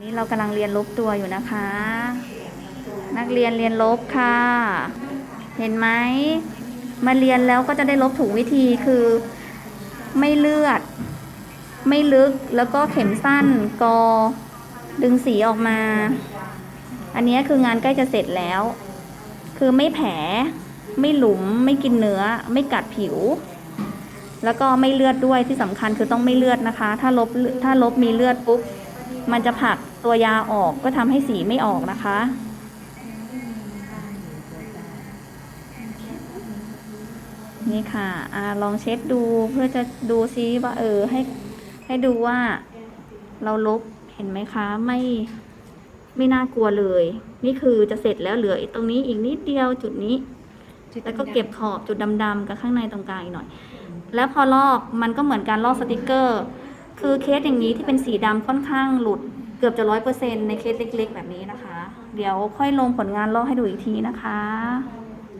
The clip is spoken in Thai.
นี่เรากำลังเรียนลบตัวอยู่นะคะ นักเรียนเรียนลบค่ะ เห็นไหมมาเรียนแล้วก็จะได้ลบถูกวิธีคือ ไม่เลือด ไม่ลึกแล้วก็เข็มสั้นกอ ดึงสีออกมา อันนี้คืองานใกล้จะเสร็จแล้ว คือไม่แผลไม่หลุมไม่กินเนื้อ ไม่กัดผิว แล้วก็ไม่เลือดด้วยที่สำคัญคือต้องไม่เลือดนะคะ ถ้าลบถ้าลบมีเลือดปุ๊บ มันจะผลักตัวยาออกก็ทำให้สีไม่ออกนะคะ นี่ค่ะอาลองเช็ดดูเพื่อจะดูซิว่าเออให้ให้ดูว่าเราลบเห็นไหมคะไม่ไม่น่ากลัวเลย นี่คือจะเสร็จแล้วเหลืออีกตรงนี้อีกนิดเดียวจุดนี้ แล้วก็เก็บขอบจุดดำๆกับข้างในตรงกลางอีกหน่อย แล้วพอลอกมันก็เหมือนการลอกสติกเกอร์ คือเคสอย่างนี้ที่เป็นสีดำค่อนข้างหลุดเกือบจะร้อยเปอร์เซ็นในเคสเล็ก ๆ แบบนี้นะคะ เดี๋ยวค่อยลงผลงานลอกให้ดูอีกทีนะคะ